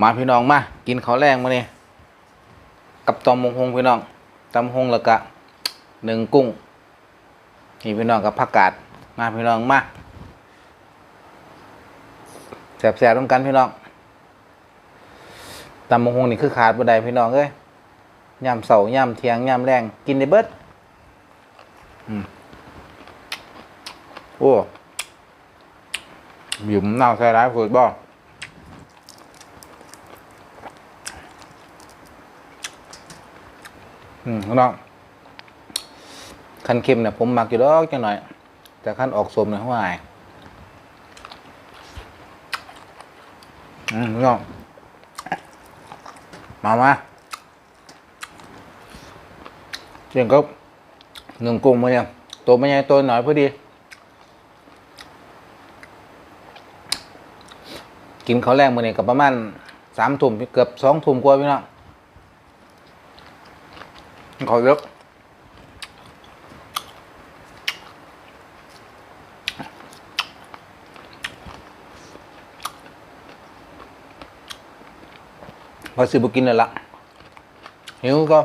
มาพี่น้องมากินข้าวแรงมาเนี่ยกับตอมมงฮงพี่น้องตำมงฮงแล้วก็หนึ่งกุ้งนี่พี่น้องกับผักกาดมาพี่น้องมาแสบๆต้องกันพี่น้องตำมงฮงนี่คือขาดบ่ได้พี่น้องเอ้ยย่ำเสาย่ำเทียงย่ำแรงกินได้เบิดอืมโอ้หยุ่มเน่าใส่ร้ายฝืดบ่ อืมน้องคันเค็มเนี่ยผมมักอยู่ดอกจังหน่อย แต่ขั้นออกสมเนี่ยหัวอายอืมน้องมามาเจียงก็หนึ่งกุ้งมาเนี่ยตัวไม่ใหญ่ตัวหน่อยพอดี กินข้าวแรงมาเนี่ยกับประมาณสามทุ่มเกือบสองทุ่มกว่าพี่น้อง ขอเยอะพอสิบกินเลยละหิวก็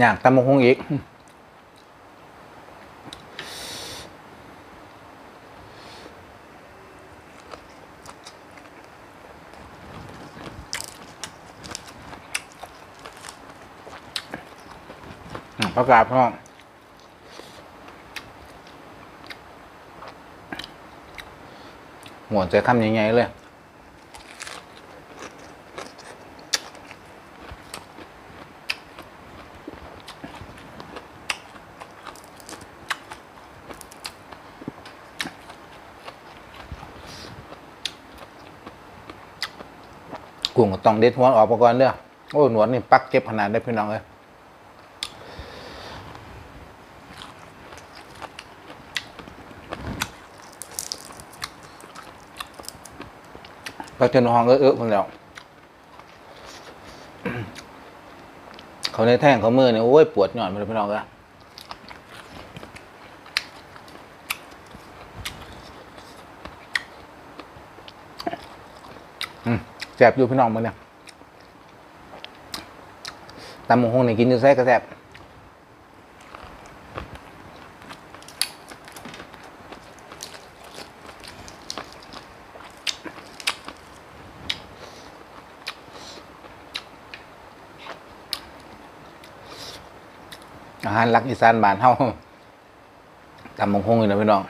อยากตำมงคงอีก อืม ประกาศพ่อหัวใจคำใหญ่ๆเลยกุ้งต้องเด็ดหัวออกมาก่อนเด้อโอ้ หนวดนี่ปักเก็บขนาดได้พี่น้องเลย ก็จนห้องเออเออคนแล้วเขาในแท่งเขามือเนี่ยโอ้ยปวดหย่อนไปเลยพี่น้องเลยอืมแสบอยู่พี่น้องมึงเนี่ยตำมงคงนี่กินอยู่แซ่ก็แสบ อาหารหลักอีสานบ้านเฮาตำมงคงอยู่นะพี่น้อง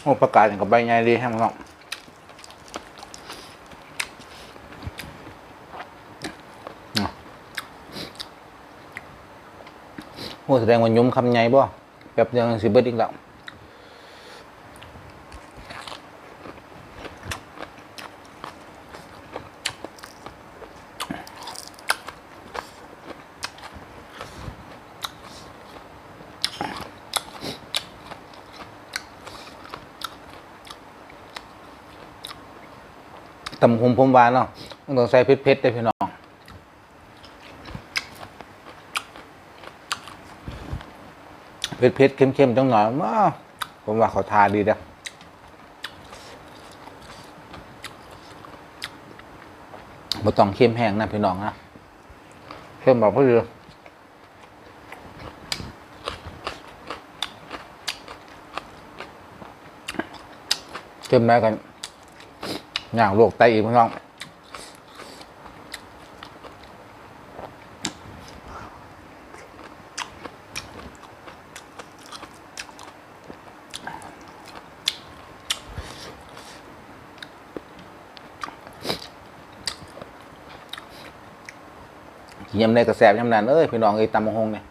โอ้ประกาศอย่างกับใบใหญ่ดีแฮมน้องอะโอ้แสดงว่ายุ่มคำใหญ่บ่แบบยังสิเบิดอีกแล้ว ตำหุมผมหวานเนาะต้องใส่เผ็ดๆได้พี่น้องเผ็ดๆเข้มๆจังหน่อยมาผมว่าเขาทาดีเด้อบ่ต้องเข้มแห้งนะพี่น้องนะเข้มแบบพอดีเข้มได้กัน ย่างโรคไตอีกพี่น้องยำในกระแสบยำนานเอ้ยพี่น้องเอ้ตำมงหงเนี่ย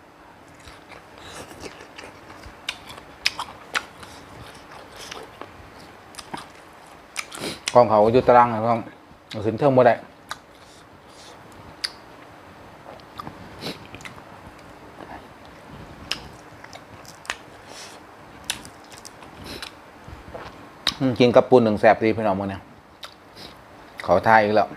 กองเขาอยู่ตารางนะครับเอาขึ้นเทิงบ่ได้อืมกินกับปูนหนึ่งแสบดีพี่น้องมึงเนี่ยขอทายอีกแล้ว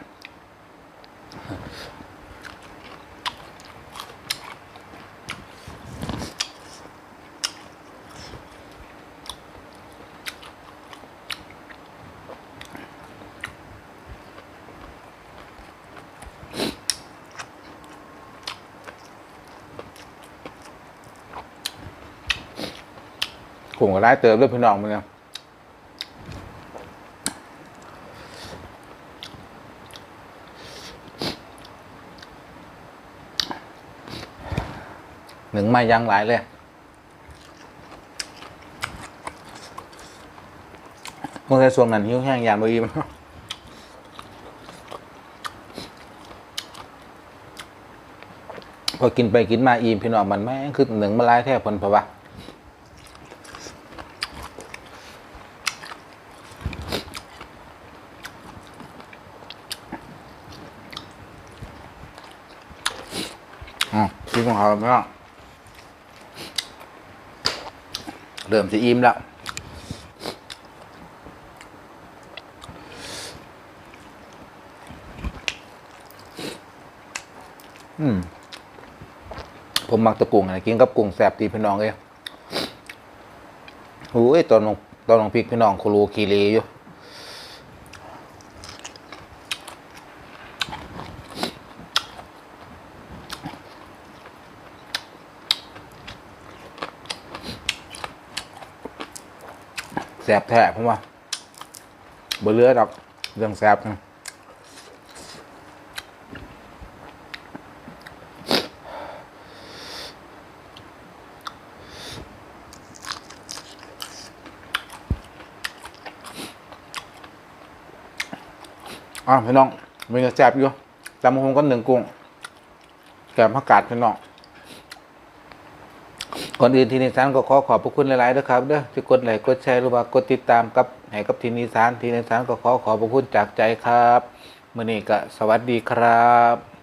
ผมก็ได้เติมด้วยพี่น้องมึงนี่ยหนึ่งไมายังหลายเลยเมื่อไงส่วนนั้นหิวแห้งยามบอีมพอกินไปกินมาอีมพี่น้องมันแม่งคือหนึ่งมาลายแท้ผลเพระว่า อ๋อพี่ ของเขาไม่ต้องเริ่มจะอิ่มแล้วอืมผมมักตะกุ้งอะกินกับกุ้งแสบตีพี่น้องเลยโอ้ยตอนลงตอนลงพริกพี่น้องโคโลคีรีอยู่ แสบแท้ผมว่าบ่เหลือดอกเรื่องแสบนะอะพี่น้องมีกระแสบอยู่จำคงก็หนึ่งกุ้งแกมผักกาดพี่น้อง ก่อนอื่นทีนิสานก็ขอขอบพระคุณหลายๆนะครับเด้อที่กดไลค์กดแชร์หรือว่ากดติดตามกับให้กับทีนิสานทีนิสานก็ขอขอบพระคุณจากใจครับมื่อนี้ก็สวัสดีครับ